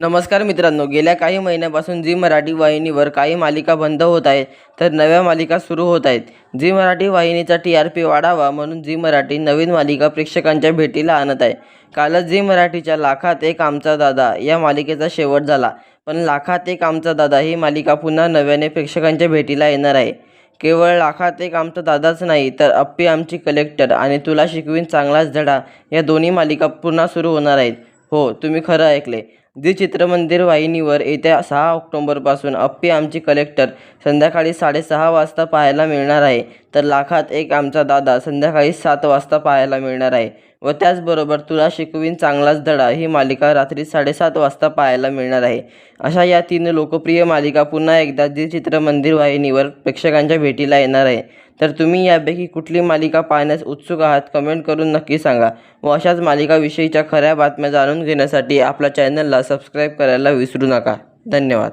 नमस्कार मित्रांनो गेल्या काही महिन्यापासून झी मराठी वाहिनीवर काही मालिका बंद होत आहेत तर नव्या मालिका सुरू होत आहेत. झी मराठी वाहिनीचा टी आर पी वाढावा म्हणून झी मराठी नवीन मालिका प्रेक्षकांच्या भेटीला आणत आहे. कालच झी मराठीच्या लाखात एक आमचा दादा या मालिकेचा शेवट झाला पण लाखात एक आमचा दादा ही मालिका पुन्हा नव्याने प्रेक्षकांच्या भेटीला येणार आहे. केवळ लाखात एक आमचा दादाच नाही तर अप्पी आमची कलेक्टर आणि तुला शिकवीन चांगलाच धडा या दोन्ही मालिका पुन्हा सुरू होणार आहेत. हो तुम्ही खरं ऐकले. झी चित्रमंदिर वाहिनीवर येत्या सहा ऑक्टोंबरपासून अप्पी आमची कलेक्टर संध्याकाळी साडेसहा वाजता पाहायला मिळणार आहे. तर लाखात एक आमचा दादा संध्याकाळी सात वाजता पाहायला मिळणार आहे व त्याचबरोबर तुला शिकवीन चांगलाच धडा ही मालिका रात्री साडेसात वाजता पाहायला मिळणार आहे. अशा या तीन लोकप्रिय मालिका पुन्हा एकदा झी चित्रमंदिर वाहिनीवर प्रेक्षकांच्या भेटीला येणार आहे. तर तुम्ही यापैकी कुठली मालिका पाहण्यास उत्सुक आहात कमेंट करून नक्की सांगा. व अशाच मालिकाविषयीच्या खऱ्या बातम्या जाणून घेण्यासाठी आपल्या चॅनलला सबस्क्राईब करायला विसरू नका. धन्यवाद.